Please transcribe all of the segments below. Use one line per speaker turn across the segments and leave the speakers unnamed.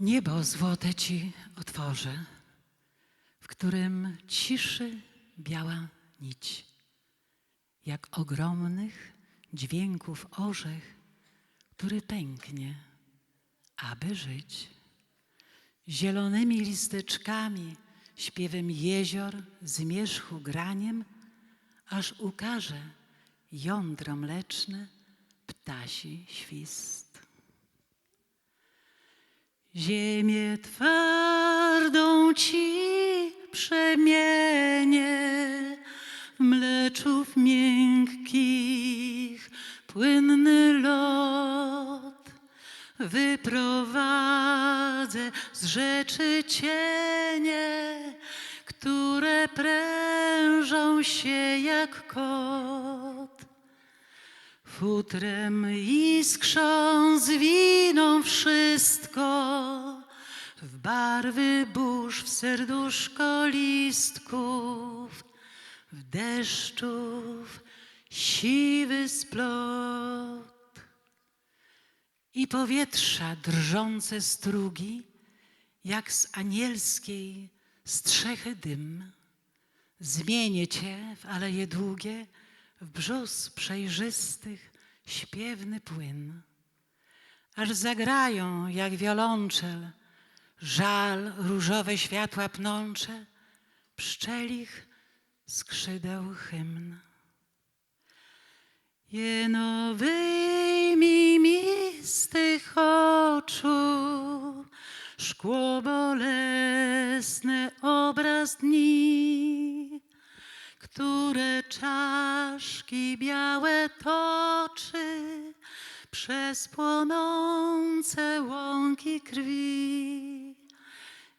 Niebo złote ci otworzę, w którym ciszy biała nić, jak ogromnych dźwięków orzech, który pęknie, aby żyć. Zielonymi listeczkami, śpiewem jezior, zmierzchu graniem, aż ukaże jądro mleczne, ptasi świst. Ziemię twardą ci przemienię, w mleczów miękkich płynny lot. Wyprowadzę z rzeczy cienie, które prężą się jak kot. Futrem iskrzą zwiną wszystko, w barwy burz, w serduszko listków, w deszczów siwy splot. I powietrza drżące strugi, jak z anielskiej strzechy dym. Zmienię cię w aleje długie, w brzus przejrzystych, śpiewny płyn. Aż zagrają jak wiolonczel, żal różowe światła pnącze, pszczelich skrzydeł hymn. Jeno wyjmij mi z tych oczu szkło bolesne obraz dni, które czaszki białe toczy przez płonące łąki krwi.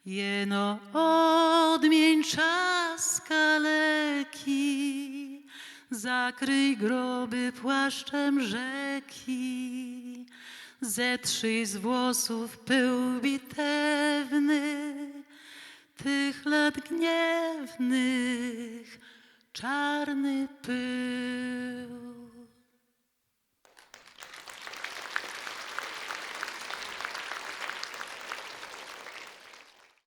Jeno odmień czas kaleki, zakryj groby płaszczem rzeki, zetrzyj z włosów pył bitewny, tych lat gniewnych, czarny pył.